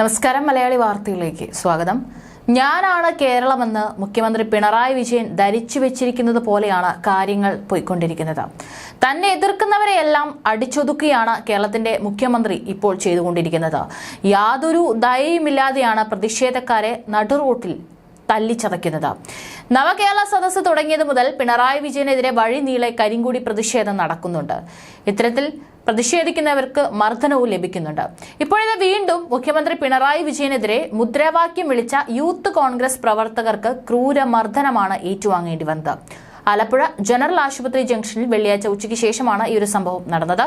നമസ്കാരം മലയാളി വാർത്തയിലേക്ക് സ്വാഗതം. ഞാനാണ് കേരളമെന്ന് മുഖ്യമന്ത്രി പിണറായി വിജയൻ ധരിച്ചു വെച്ചിരിക്കുന്നത് പോലെയാണ് കാര്യങ്ങൾ പോയിക്കൊണ്ടിരിക്കുന്നത്. തന്നെ എതിർക്കുന്നവരെയെല്ലാം അടിച്ചൊതുക്കുകയാണ് കേരളത്തിന്റെ മുഖ്യമന്ത്രി ഇപ്പോൾ ചെയ്തുകൊണ്ടിരിക്കുന്നത്. യാതൊരു ദയയുമില്ലാതെയാണ് പ്രതിഷേധക്കാരെ നടുറോട്ടിൽ തല്ലിച്ചതയ്ക്കുന്നത്. നവകേരള സദസ്സ് തുടങ്ങിയത് മുതൽ പിണറായി വിജയനെതിരെ വഴി നീളെ കരിങ്കൂടി പ്രതിഷേധം നടക്കുന്നുണ്ട്. ഇത്തരത്തിൽ പ്രതിഷേധിക്കുന്നവർക്ക് മർദ്ദനവും ലഭിക്കുന്നുണ്ട്. ഇപ്പോഴിത് വീണ്ടും മുഖ്യമന്ത്രി പിണറായി വിജയനെതിരെ മുദ്രാവാക്യം വിളിച്ച യൂത്ത് കോൺഗ്രസ് പ്രവർത്തകർക്ക് ക്രൂര മർദ്ദനമാണ് ഏറ്റുവാങ്ങേണ്ടി വന്നത്. ആലപ്പുഴ ജനറൽ ആശുപത്രി ജംഗ്ഷനിൽ വെള്ളിയാഴ്ച ഉച്ചയ്ക്ക് ശേഷമാണ് ഈ ഒരു സംഭവം നടന്നത്.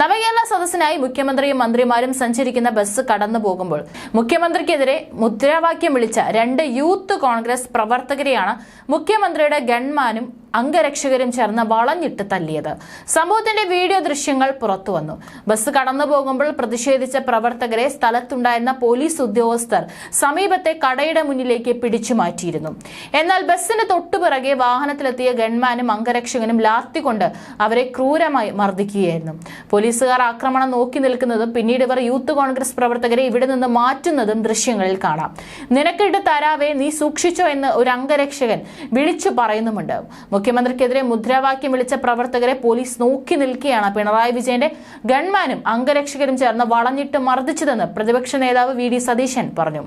നവകേരള സദസ്സിനായി മുഖ്യമന്ത്രിയും മന്ത്രിമാരും സഞ്ചരിക്കുന്ന ബസ് കടന്നു പോകുമ്പോൾ മുഖ്യമന്ത്രിക്കെതിരെ മുദ്രാവാക്യം വിളിച്ച രണ്ട് യൂത്ത് കോൺഗ്രസ് പ്രവർത്തകരെയാണ് മുഖ്യമന്ത്രിയുടെ ഗൺമാനും അംഗരക്ഷകരും ചേർന്ന് വളഞ്ഞിട്ട് തല്ലിയത്. സംഭവത്തിന്റെ വീഡിയോ ദൃശ്യങ്ങൾ പുറത്തുവന്നു ബസ് കടന്നു പോകുമ്പോൾ പ്രതിഷേധിച്ച പ്രവർത്തകരെ സ്ഥലത്തുണ്ടായിരുന്ന പോലീസ് ഉദ്യോഗസ്ഥർ സമീപത്തെ കടയുടെ മുന്നിലേക്ക് പിടിച്ചു മാറ്റിയിരുന്നു. എന്നാൽ ബസ്സിന് തൊട്ടുപിറകെ വാഹനത്തിലെത്തിയ ഗൺമാനും അംഗരക്ഷകനും ലാത്തികൊണ്ട് അവരെ ക്രൂരമായി മർദ്ദിക്കുകയായിരുന്നു. പോലീസുകാർ ആക്രമണം നോക്കി നിൽക്കുന്നതും പിന്നീട് ഇവർ യൂത്ത് കോൺഗ്രസ് പ്രവർത്തകരെ ഇവിടെ നിന്ന് മാറ്റുന്നതും ദൃശ്യങ്ങളിൽ കാണാം. നിനക്കിട്ട് തരാവേ നീ സൂക്ഷിച്ചോ എന്ന് ഒരു അംഗരക്ഷകൻ വിളിച്ചു പറയുന്നുമുണ്ട്. മുഖ്യമന്ത്രിക്കെതിരെ മുദ്രാവാക്യം വിളിച്ച പ്രവർത്തകരെ പോലീസ് നോക്കി നിൽക്കുകയാണ്. പിണറായി വിജയന്റെ ഗൺമാനും അംഗരക്ഷകരും ചേർന്ന് വളഞ്ഞിട്ട് മർദ്ദിച്ചതെന്ന് പ്രതിപക്ഷ നേതാവ് വി ഡി സതീശൻ പറഞ്ഞു.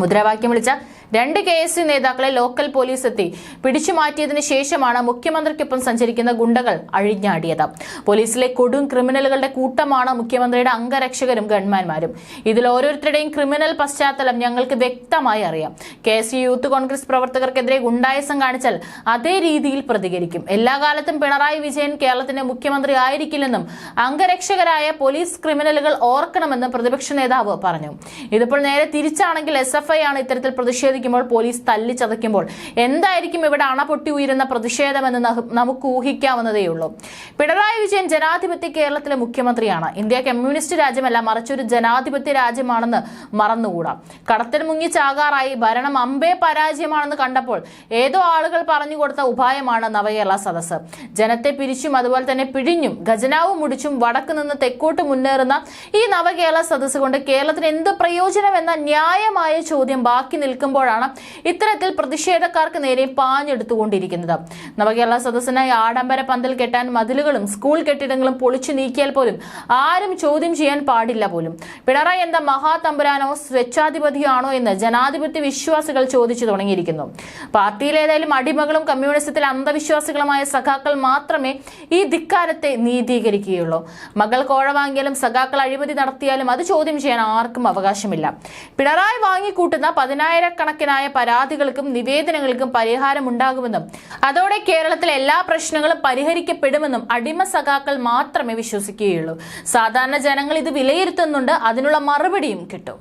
മുദ്രാവാക്യം വിളിച്ച രണ്ട് കെ എസ് യു നേതാക്കളെ ലോക്കൽ പോലീസ് എത്തി. പിടിച്ചു മാറ്റിയതിന് ശേഷമാണ് മുഖ്യമന്ത്രിക്കൊപ്പം സഞ്ചരിക്കുന്ന ഗുണ്ടകൾ അഴിഞ്ഞാടിയത്. പോലീസിലെ കൊടും ക്രിമിനലുകളുടെ കൂട്ടമാണ് മുഖ്യമന്ത്രിയുടെ അംഗരക്ഷകരും ഗൺമാന്മാരും. ഇതിൽ ഓരോരുത്തരുടെയും ക്രിമിനൽ പശ്ചാത്തലം ഞങ്ങൾക്ക് വ്യക്തമായി അറിയാം. K S U youth Congress പ്രവർത്തകർക്കെതിരെ ഗുണ്ടായസം കാണിച്ചാൽ അതേ രീതിയിൽ പ്രതികരിക്കും. എല്ലാ കാലത്തും പിണറായി വിജയൻ കേരളത്തിന്റെ മുഖ്യമന്ത്രി ആയിരിക്കില്ലെന്നും അംഗരക്ഷകരായ പോലീസ് ക്രിമിനലുകൾ ഓർക്കണമെന്നും പ്രതിപക്ഷ നേതാവ് പറഞ്ഞു. ഇതിപ്പോൾ നേരെ തിരിച്ചാണെങ്കിൽ എസ് ആണ് ഇത്തരത്തിൽ പ്രതിഷേധിക്കുമ്പോൾ പോലീസ് തല്ലിച്ചതയ്ക്കുമ്പോൾ എന്തായിരിക്കും ഇവിടെ അണ പൊട്ടി ഉയരുന്ന പ്രതിഷേധമെന്ന് നമുക്ക് ഊഹിക്കാവുന്നതേയുള്ളൂ. പിണറായി വിജയൻ ജനാധിപത്യ കേരളത്തിലെ മുഖ്യമന്ത്രിയാണ്. ഇന്ത്യ കമ്മ്യൂണിസ്റ്റ് രാജ്യമല്ല മറിച്ചൊരു ജനാധിപത്യ രാജ്യമാണെന്ന് മറന്നുകൂടാ. കടത്തിൽ മുങ്ങി ചാകാറായി ഭരണം അമ്പേ പരാജയമാണെന്ന് കണ്ടപ്പോൾ ഏതോ ആളുകൾ പറഞ്ഞു കൊടുത്ത ഉപായമാണ് നവകേരള സദസ് ജനത്തെ പിരിച്ചും അതുപോലെ തന്നെ പിഴിഞ്ഞും ഖജനാവ് മുടിച്ചും വടക്ക് നിന്ന് തെക്കോട്ട് മുന്നേറുന്ന ഈ നവകേരള സദസ്സ് കൊണ്ട് കേരളത്തിന് എന്ത് പ്രയോജനം എന്ന ന്യായമായ ചോദ്യം ബാക്കി നിൽക്കുമ്പോഴാണ് ഇത്തരത്തിൽ പ്രതിഷേധക്കാർക്ക് നേരെ പാഞ്ഞെടുത്തുകൊണ്ടിരിക്കുന്നത്. നവകേരള സദസ്സിനായി ആഡംബര പന്തൽ കെട്ടാൻ മതിലുകളും സ്കൂൾ കെട്ടിടങ്ങളും പൊളിച്ചു നീക്കിയാൽ പോലും ആരും ചോദ്യം ചെയ്യാൻ പാടില്ല പോലും. പിണറായി എന്താ മഹാതമ്പുരാനോ സ്വേച്ഛാധിപതിയാണോ എന്ന് ജനാധിപത്യ വിശ്വാസികൾ ചോദിച്ചു തുടങ്ങിയിരിക്കുന്നു. പാർട്ടിയിലേതായാലും അടിമകളും കമ്മ്യൂണിസത്തിൽ അന്ധവിശ്വാസികളുമായ സഖാക്കൾ മാത്രമേ ഈ ധിക്കാരത്തെ നീതീകരിക്കുകയുള്ളൂ. മകൾ കോഴ വാങ്ങിയാലും സഖാക്കൾ അഴിമതി നടത്തിയാലും അത് ചോദ്യം ചെയ്യാൻ ആർക്കും അവകാശമില്ല. പിണറായി വാങ്ങിക്കൂട്ടുന്ന പതിനായിരക്കണക്കിനായ പരാതികൾക്കും നിവേദനങ്ങൾക്കും പരിഹാരമുണ്ടാകുമെന്നും അതോടെ കേരളത്തിലെ എല്ലാ പ്രശ്നങ്ങളും പരിഹരിക്കപ്പെടുമെന്നും അടിമ സഖാക്കൾ മാത്രമേ വിശ്വസിക്കുകയുള്ളൂ. സാധാരണ ജനങ്ങൾ ഇത് വിലയിരുത്തുന്നുണ്ട് അതിനുള്ള മറുപടിയും കിട്ടും.